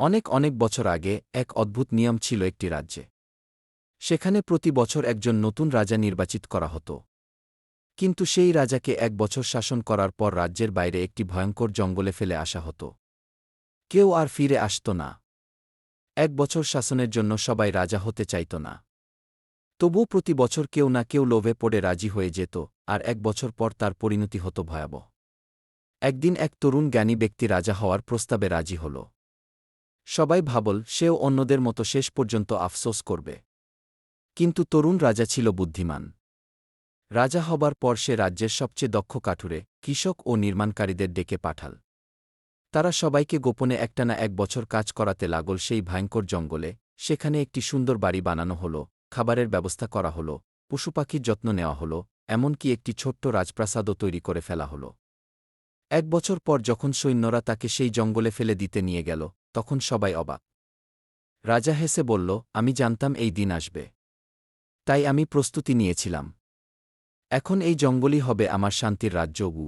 অনেক অনেক বছর আগে এক অদ্ভুত নিয়ম ছিল একটি রাজ্যে। সেখানে প্রতি বছর একজন নতুন রাজা নির্বাচিত করা হতো। কিন্তু সেই রাজাকে এক বছর শাসন করার পর রাজ্যের বাইরে একটি ভয়ঙ্কর জঙ্গলে ফেলে আসা হতো। কেউ আর ফিরে আসত না। এক বছর শাসনের জন্য সবাই রাজা হতে চাইত না। তবু প্রতি বছর কেউ না কেউ লোভে পড়ে রাজি হয়ে যেত, আর এক বছর পর তার পরিণতি হতো ভয়াবহ। একদিন এক তরুণ জ্ঞানী ব্যক্তি রাজা হওয়ার প্রস্তাবে রাজি হল। সবাই ভাবল, সেও অন্যদের মতো শেষ পর্যন্ত আফসোস করবে। কিন্তু তরুণ রাজা ছিল বুদ্ধিমান। রাজা হবার পর সে রাজ্যের সবচেয়ে দক্ষ কাঠুরে, কৃষক ও নির্মাণকারীদের ডেকে পাঠাল। তারা সবাইকে গোপনে একটানা এক বছর কাজ করাতে লাগল সেই ভয়ঙ্কর জঙ্গলে, সেখানে একটি সুন্দর বাড়ি বানানো হল, খাবারের ব্যবস্থা করা হল, পশুপাখির যত্ন নেওয়া হল, এমনকি একটি ছোট্ট রাজপ্রাসাদও তৈরি করে ফেলা হল। এক বছর পর যখন সৈন্যরা তাকে সেই জঙ্গলে ফেলে দিতে নিয়ে গেল তখন সবাই অবাক। রাজা হেসে বলল, আমি জানতাম এই দিন আসবে। তাই আমি প্রস্তুতি নিয়েছিলাম। এখন এই জঙ্গলই হবে আমার শান্তির রাজ্য গু